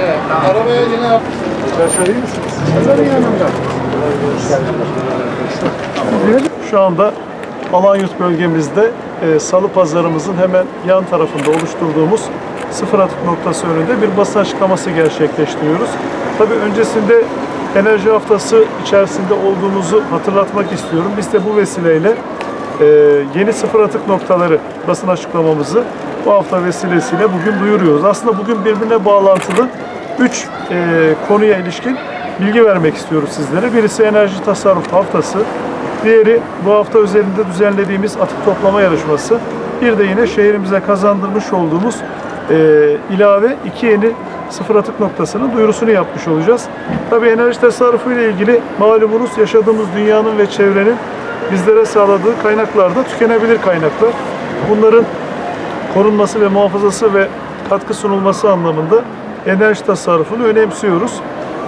Evet, arabaya yine yapmışsınız. Şu anda Alanyurt bölgemizde e, salı pazarımızın hemen yan tarafında oluşturduğumuz sıfır atık noktası önünde bir basın açıklaması gerçekleştiriyoruz. Tabii öncesinde enerji haftası içerisinde olduğumuzu hatırlatmak istiyorum. Biz de bu vesileyle e, yeni sıfır atık noktaları basın açıklamamızı bu hafta vesilesiyle bugün duyuruyoruz. Aslında bugün birbirine bağlantılı 3 konuya ilişkin bilgi vermek istiyoruz sizlere. Birisi enerji tasarruf haftası, diğeri bu hafta üzerinde düzenlediğimiz atık toplama yarışması, bir de yine şehrimize kazandırmış olduğumuz e, ilave iki yeni sıfır atık noktasının duyurusunu yapmış olacağız. Tabii enerji tasarrufu ile ilgili malumunuz yaşadığımız dünyanın ve çevrenin bizlere sağladığı kaynaklar da tükenebilir kaynaklar. Bunların korunması ve muhafazası ve katkı sunulması anlamında enerji tasarrufunu önemsiyoruz.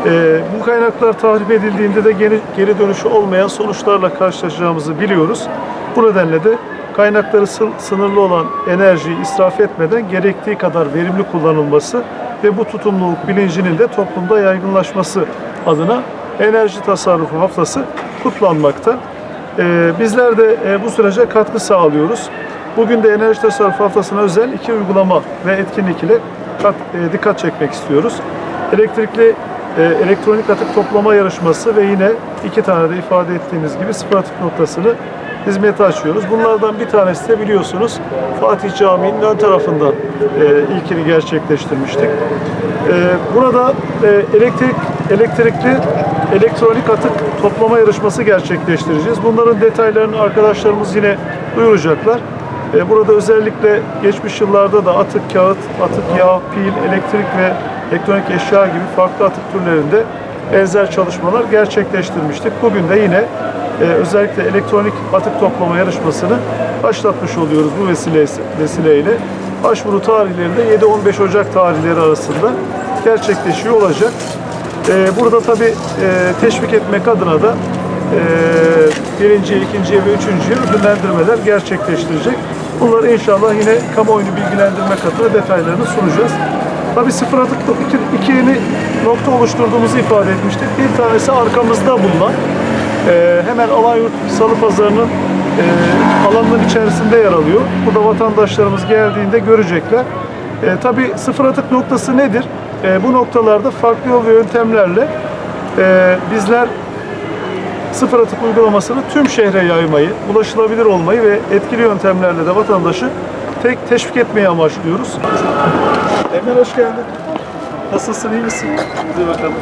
Ee, bu kaynaklar tahrip edildiğinde de geri, geri dönüşü olmayan sonuçlarla karşılaşacağımızı biliyoruz. Bu nedenle de kaynakları sı- sınırlı olan enerjiyi israf etmeden gerektiği kadar verimli kullanılması ve bu tutumluluk bilincinin de toplumda yaygınlaşması adına enerji tasarrufu haftası kutlanmakta. Ee, bizler de e, bu sürece katkı sağlıyoruz. Bugün de enerji tasarruf haftasına özel iki uygulama ve etkinlik ile kat- e, dikkat çekmek istiyoruz. Elektrikli e, elektronik atık toplama yarışması ve yine iki tane de ifade ettiğimiz gibi sıfır atık noktasını hizmete açıyoruz. Bunlardan bir tanesi de biliyorsunuz Fatih Camii'nin ön tarafından e, ilkini gerçekleştirmiştik. E, burada e, elektrik elektrikli elektronik atık toplama yarışması gerçekleştireceğiz. Bunların detaylarını arkadaşlarımız yine duyuracaklar. E, Burada özellikle geçmiş yıllarda da atık kağıt, atık yağ, pil, elektrik ve elektronik eşya gibi farklı atık türlerinde benzer çalışmalar gerçekleştirmiştik. Bugün de yine e, özellikle elektronik atık toplama yarışmasını başlatmış oluyoruz bu vesileyle. Başvuru tarihleri de 7-15 Ocak tarihleri arasında gerçekleşiyor olacak. Ee, burada tabii e, teşvik etmek adına da e, birinci, ikinci ve üçüncü ödüllendirmeler gerçekleştirecek. Bunları inşallah yine kamuoyunu bilgilendirmek adına detaylarını sunacağız. Tabii sıfır atıklık iki, iki yeni nokta oluşturduğumuzu ifade etmiştik. Bir tanesi arkamızda bulunan e, hemen Alanyurt Salı Pazarı'nın e, alanının içerisinde yer alıyor. Burada vatandaşlarımız geldiğinde görecekler. E, tabii sıfır atık noktası nedir? E, bu noktalarda farklı yol ve yöntemlerle e, bizler sıfır atık uygulamasını tüm şehre yaymayı, ulaşılabilir olmayı ve etkili yöntemlerle de vatandaşı tek teşvik etmeyi amaçlıyoruz. Emel hoş geldin. Nasılsın, iyi misin? Hadi bakalım.